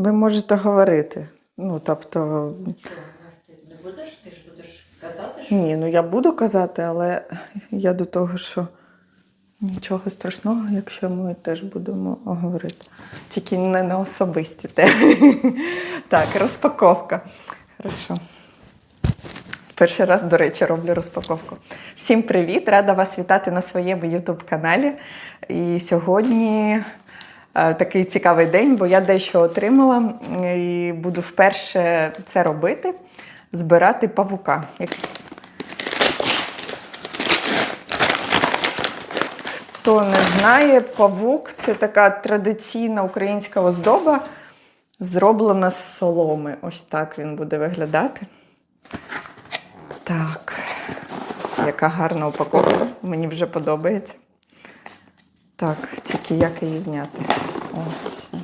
Ви можете говорити. Ну, тобто, не будеш? Ти ж будеш казати, що ні, ну я буду казати, але я до того, що нічого страшного, якщо ми теж будемо говорити. Тільки не на особисті теми. Так, розпаковка. Хорошо. Перший раз, до речі, роблю розпаковку. Всім привіт! Рада вас вітати на своєму YouTube каналі. І сьогодні такий цікавий день, бо я дещо отримала і буду вперше це робити збирати павука. Хто не знає, павук це така традиційна українська оздоба, зроблена з соломи. Ось так він буде виглядати. Так, яка гарна упаковка. Мені вже подобається. Так, тільки як її зняти? О.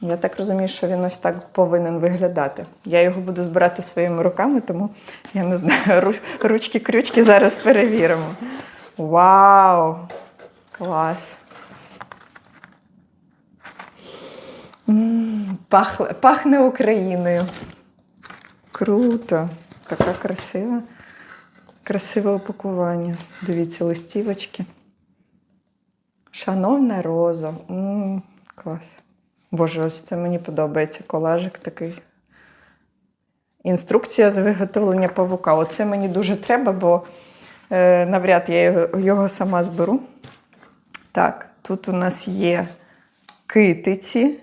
Я так розумію, що він ось так повинен виглядати. Я його буду збирати своїми руками, тому я не знаю, ручки-крючки зараз перевіримо. Вау! Клас! М, пахне Україною. Круто! Така красива. Красиве упакування. Дивіться, листівочки. Шановна Роза. М, клас. Боже, ось це мені подобається. Колажик такий. Інструкція з виготовлення павука. Оце мені дуже треба, бо е, навряд я його сама зберу. Так, тут у нас є китиці,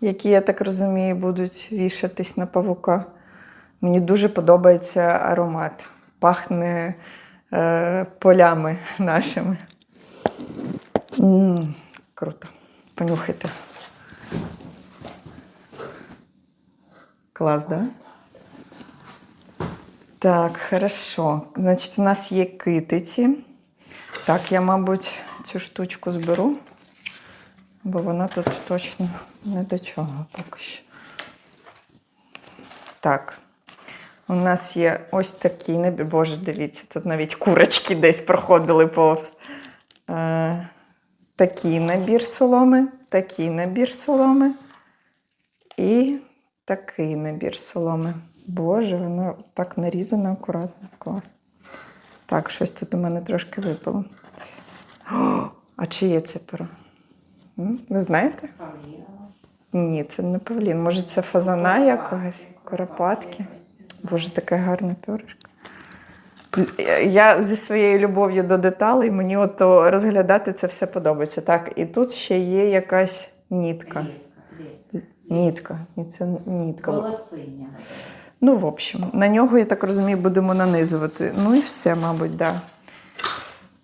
які, я так розумію, будуть вішатись на павука. Мені дуже подобається аромат. Пахне е, полями нашими. М круто. Понюхайте. Клас, да? Так, хорошо. Значить, у нас є китиці. Так, я, мабуть, цю штучку зберу, бо вона тут точно не до чого поки що. Так. У нас є ось такий набір. Боже, дивіться, тут навіть курочки десь проходили повз. Е, такий набір соломи, такий набір соломи і такий набір соломи. Боже, воно так нарізано акуратно. Клас. Так, щось тут у мене трошки випало. О, а чиє це перо? Ви знаєте? Ні, це не павлін. Може, це фазана якогось? Коропатки. Боже, таке гарне перышко. Я зі своєю любов'ю до деталей, мені от розглядати це все подобається. Так, і тут ще є якась нітка. Нітка. Ні, це нітка. Волосиння. Ну, в общем, на нього, я так розумію, будемо нанизувати. Ну і все, мабуть, да.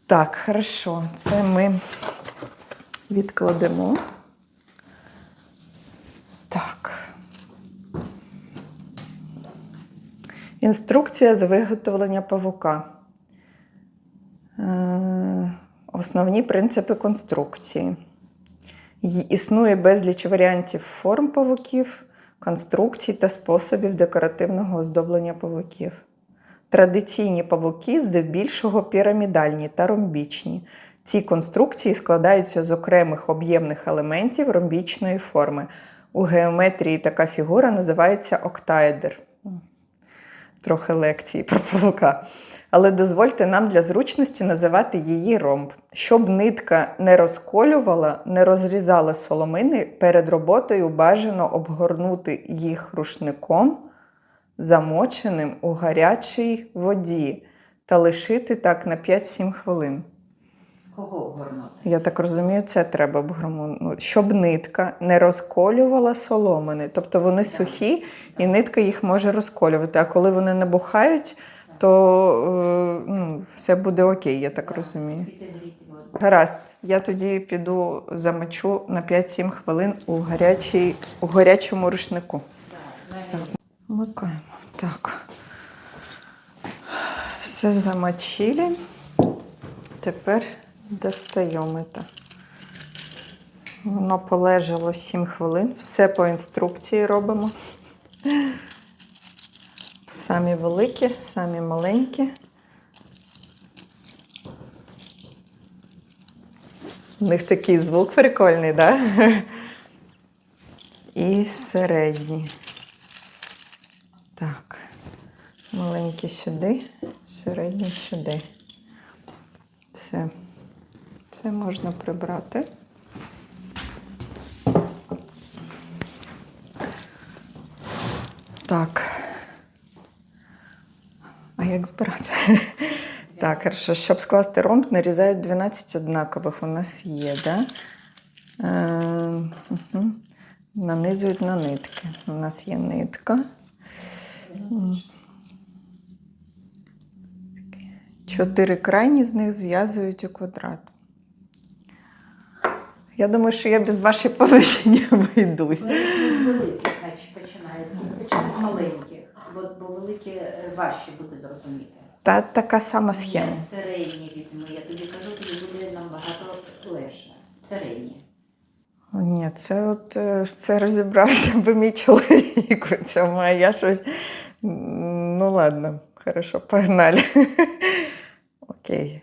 Так, хорошо. Це ми відкладемо. Інструкція з виготовлення павука. Е, Основні принципи конструкції. Існує безліч варіантів форм павуків, конструкцій та способів декоративного оздоблення павуків. Традиційні павуки здебільшого пірамідальні та ромбічні. Ці конструкції складаються з окремих об'ємних елементів ромбічної форми. У геометрії така фігура називається октаедр. Трохи лекції про павука. Але дозвольте нам для зручності називати її ромб. Щоб нитка не розколювала, не розрізала соломини, перед роботою бажано обгорнути їх рушником, замоченим у гарячій воді, та лишити так на 5-7 хвилин. Кого обгорнути? Я так розумію, це треба обгорнути. Щоб нитка не розколювала соломини. Тобто вони сухі, і нитка їх може розколювати. А коли вони набухають, то е, ну, все буде окей, я так розумію. Гріти воду. Гаразд, я тоді піду замочу на 5-7 хвилин у, гарячій, у гарячому рушнику. Так. Вмикаємо. Так. Все замочили. Тепер достаємо це. Воно полежало 7 хвилин. Все по інструкції робимо. Самі великі, самі маленькі. У них такий звук прикольний, так? Да? І середній. Так. Маленький сюди, середній сюди. Все. Це можна прибрати. Так. А як збирати? Так, хорошо. Щоб скласти ромб, нарізають 12 однакових. У нас є, да? Е, угу. Нанизують на нитки. У нас є нитка. Чотири крайні з них зв'язують у квадрат. Я думаю, що я без вашої помічення обійдусь. Вони з великих значить, починають. Починають з маленьких, бо, бо великі е, важче буде зрозуміти. Та така сама схема. Я середні візьму, я тобі кажу, тобі буде набагато легше. Середні. Ні, це от е, це розібрався би мій чоловік у цьому, а я щось. Ну ладно, хорошо, погнали. Окей.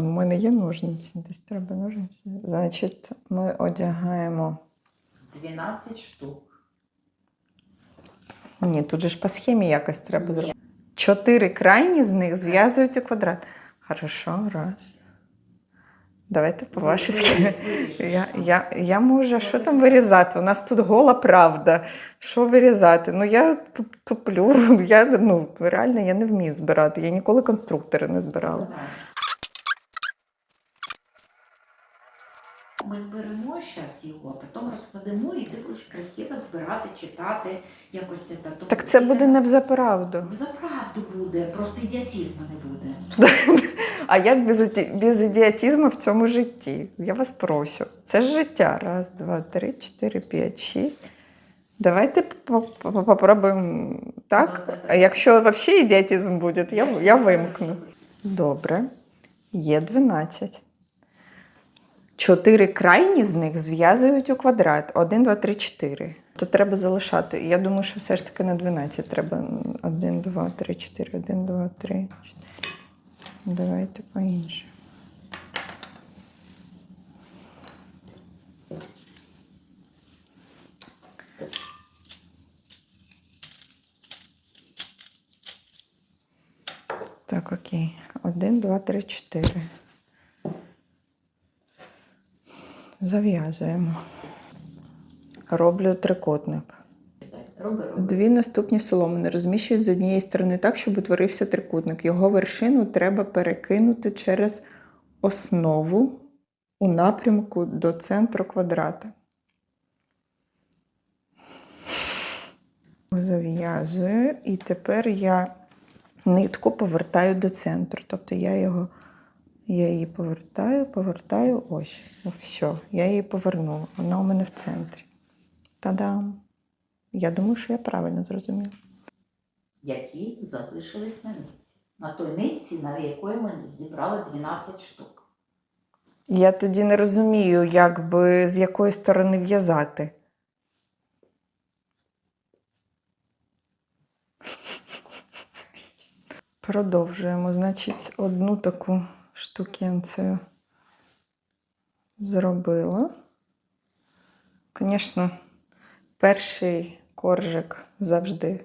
В мене є ножниці, десь треба ножниці. Значить, ми одягаємо. 12 штук. Ні, тут же ж по схемі якось треба зробити. Чотири крайні з них зв'язують у квадрат. Хорошо, раз. Давайте по вашій схемі. Я, я, я можу, що там вирізати? У нас тут гола правда. Що вирізати? Ну я туплю. Я, ну, реально я не вмію збирати. Я ніколи конструктори не збирала. Ми зберемо зараз його, а потім розкладемо і ти будеш красиво збирати, читати, якось це. Тобто Так це буде не взаправду. За правду буде, просто ідіотизму не буде. А як без, іді- без ідіотизму в цьому житті? Я вас прошу. Це ж життя. Раз, два, три, чотири, п'ять, шість. Давайте по- по- попробуємо так. А якщо взагалі ідіотизм буде, я, я вимкну. Добре. Є 12. Чотири крайні з них зв'язують у квадрат. 1, 2, 3, 4. То треба залишати. Я думаю, що все ж таки на 12 треба. 1, 2, 3, 4, 1, 2, 3, 4. Давайте по-іншому. Так, окей. Один, два, три, чотири. Зав'язуємо. Роблю трикутник. Дві наступні соломини розміщують з однієї сторони так, щоб утворився трикутник. Його вершину треба перекинути через основу у напрямку до центру квадрата. Зав'язую, і тепер я нитку повертаю до центру. Тобто я його я її повертаю, повертаю. Ось, все, я її повернула. Вона у мене в центрі. Та-дам! Я думаю, що я правильно зрозуміла. Які залишились на нитці. На той нитці, на якої ми зібрали 12 штук. Я тоді не розумію, як би з якої сторони в'язати. Продовжуємо. Значить, одну таку штукенцію зробила. Звісно, перший коржик завжди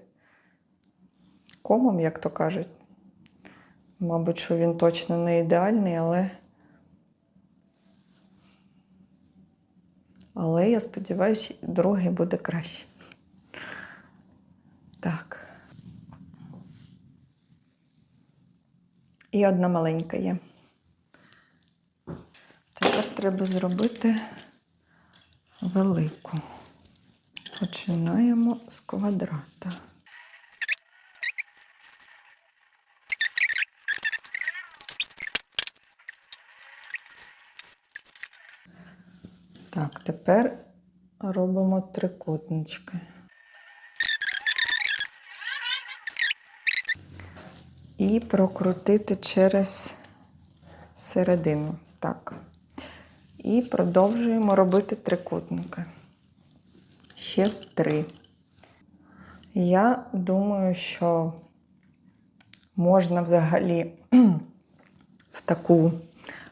комом, як то кажуть. Мабуть, що він точно не ідеальний, але. Але я сподіваюся, другий буде краще. Так. І одна маленька є. Треба зробити велику. Починаємо з квадрата. Так, тепер робимо трикутнички. І прокрутити через середину. Так. І продовжуємо робити трикутники. Ще три. Я думаю, що можна взагалі в таку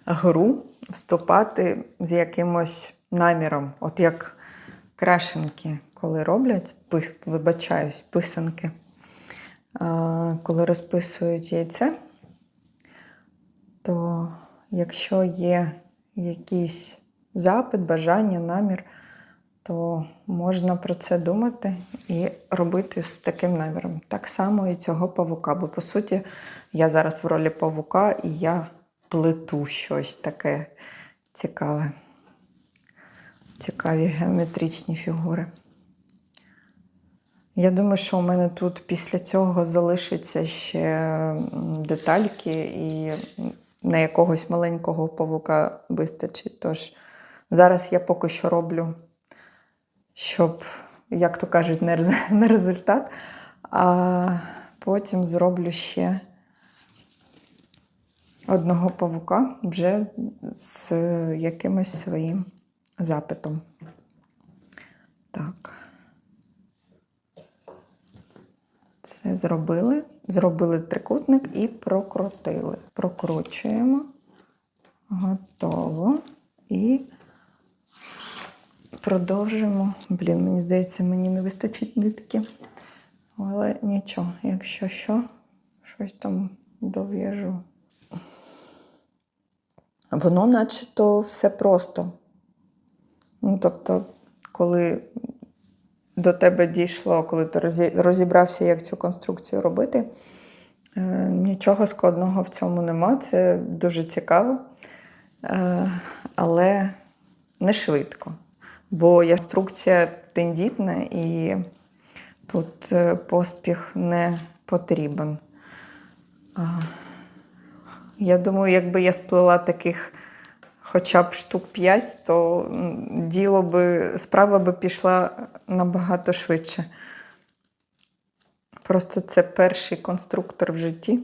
гру вступати з якимось наміром, от як крашенки, коли роблять, вибачаюсь, писанки, коли розписують яйце, то якщо є якийсь запит, бажання, намір, то можна про це думати і робити з таким наміром. Так само і цього павука. Бо, по суті, я зараз в ролі павука і я плету щось таке цікаве. Цікаві геометричні фігури. Я думаю, що у мене тут після цього залишиться ще детальки, і на якогось маленького павука вистачить. Тож зараз я поки що роблю, щоб, як то кажуть, не рез- не результат, а потім зроблю ще одного павука вже з якимось своїм запитом. Так. Це зробили. Зробили трикутник і прокрутили. Прокручуємо. Готово. І продовжимо. Блін, мені здається, мені не вистачить нитки. Але нічого, якщо що, щось там дов'яжу. Воно начебто все просто. Ну, тобто, коли до тебе дійшло, коли ти розібрався, як цю конструкцію робити, е, нічого складного в цьому нема. Це дуже цікаво, е, але не швидко. Бо інструкція тендітна і тут е, поспіх не потрібен. Я думаю, якби я сплела таких хоча б штук 5, то діло би, справа би пішла набагато швидше. Просто це перший конструктор в житті.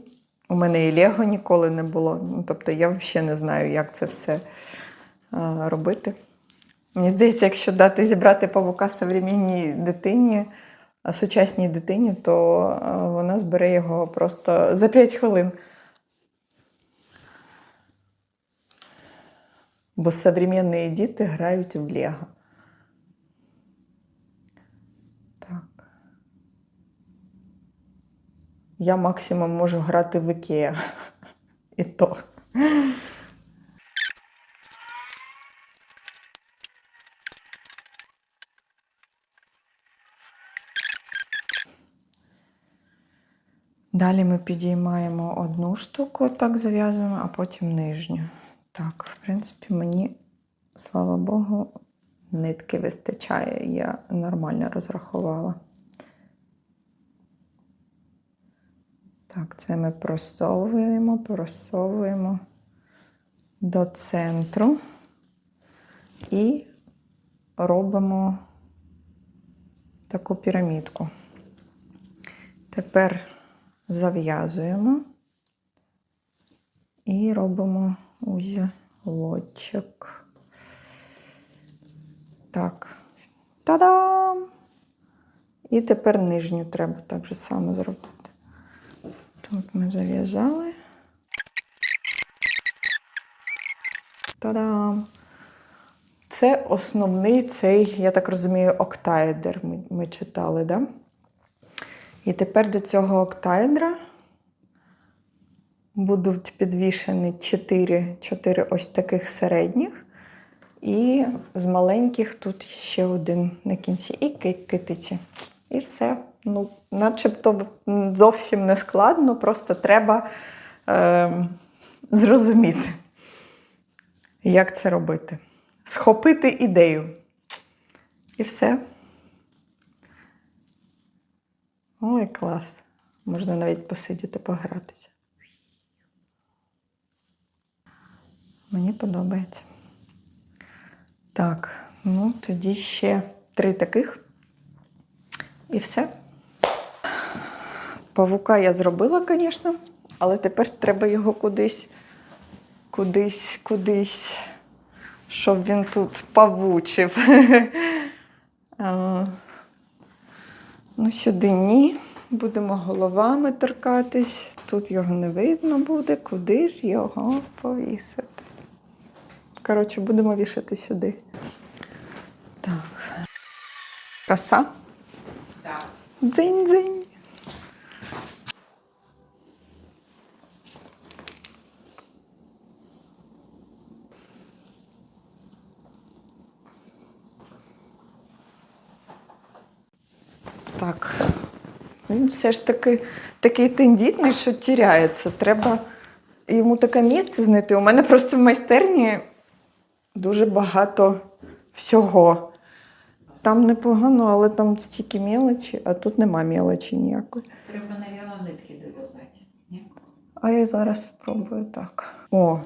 У мене і Лего ніколи не було. Ну, тобто я взагалі не знаю, як це все а, робити. Мені здається, якщо дати зібрати павука современній дитині, сучасній дитині, то а, вона збере його просто за 5 хвилин. Бо современні діти грають в Лего. Так. Я максимум можу грати в Ікеа. І то. Далі ми підіймаємо одну штуку, так зав'язуємо, а потім нижню. Так, в принципі, мені, слава Богу, нитки вистачає. Я нормально розрахувала. Так, це ми просовуємо, просовуємо до центру і робимо таку пірамідку. Тепер зав'язуємо і робимо узілочок. Так. Та-дам! І тепер нижню треба так же само зробити. Тут ми зав'язали. Та-дам! Це основний цей, я так розумію, октаедр ми, ми читали, да? І тепер до цього октаедра будуть підвішені 4, 4 ось таких середніх. І з маленьких тут ще один на кінці. І китиці. І все. Ну, начебто зовсім не складно, просто треба е, зрозуміти, як це робити. Схопити ідею. І все. Ой, клас. Можна навіть посидіти, погратися. Мені подобається. Так, ну тоді ще три таких. І все. Павука я зробила, звісно, але тепер треба його кудись, кудись, кудись, щоб він тут павучив. Ну, сюди ні. Будемо головами торкатись. Тут його не видно буде, куди ж його повісити. Коротше, будемо вішати сюди. Так. Краса. Так. Дзинь-дзинь. Так. Він все ж таки такий тендітний, що тіряється. Треба йому таке місце знайти. У мене просто в майстерні дуже багато всього. Там непогано, але там стільки мелочі, а тут нема мелочі ніякої. Треба, мабуть, нитки дов'язати. Ні? А я зараз спробую так. О,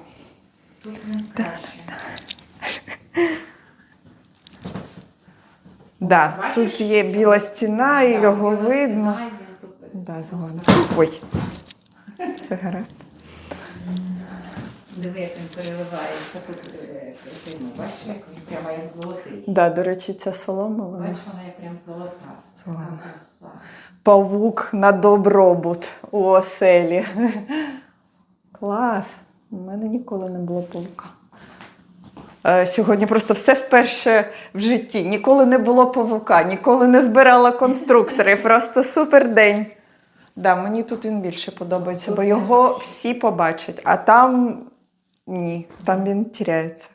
Тут він краще. да, Бачиш? тут є біла стіна, і Так, його біла видно. стіна, і. Да, згодна. Ой, все гаразд. Диви, як він переливається тут. е, ну, Бачиш, як він прямо як золотий. Да, до речі, ця солома, вона Бачиш, вона як прям золота. Краса. павук на добробут у оселі. Клас. У мене ніколи не було павука. Е, Сьогодні просто все вперше в житті. Ніколи не було павука, ніколи не збирала конструктори. Просто супер день. Да, мені тут він більше подобається, бо його всі побачать, а там ні, там він тіряється.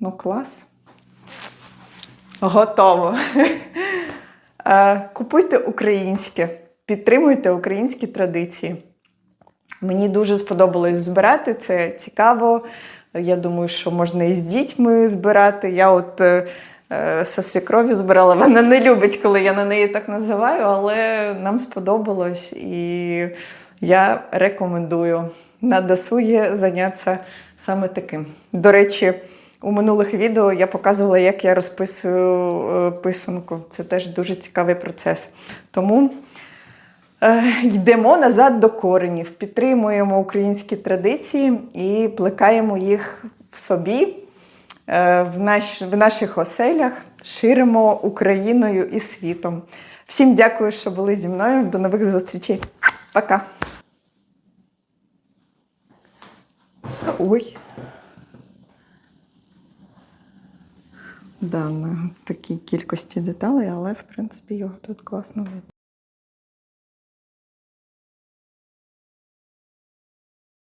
Ну, клас. Готово. Е, Купуйте українське, підтримуйте українські традиції. Мені дуже сподобалось збирати, це цікаво. Я думаю, що можна і з дітьми збирати. Я от е, е, со свекрові збирала. Вона не любить, коли я на неї так називаю, але нам сподобалось і я рекомендую на досугі зайнятися саме таким. До речі, у минулих відео я показувала, як я розписую е, писанку. Це теж дуже цікавий процес. Тому е, йдемо назад до коренів, підтримуємо українські традиції і плекаємо їх в собі, е, в, наш, в наших оселях, ширимо Україною і світом. Всім дякую, що були зі мною. До нових зустрічей. Пока. Ой. Да, на такій кількості деталей, але в принципі його тут класно видно.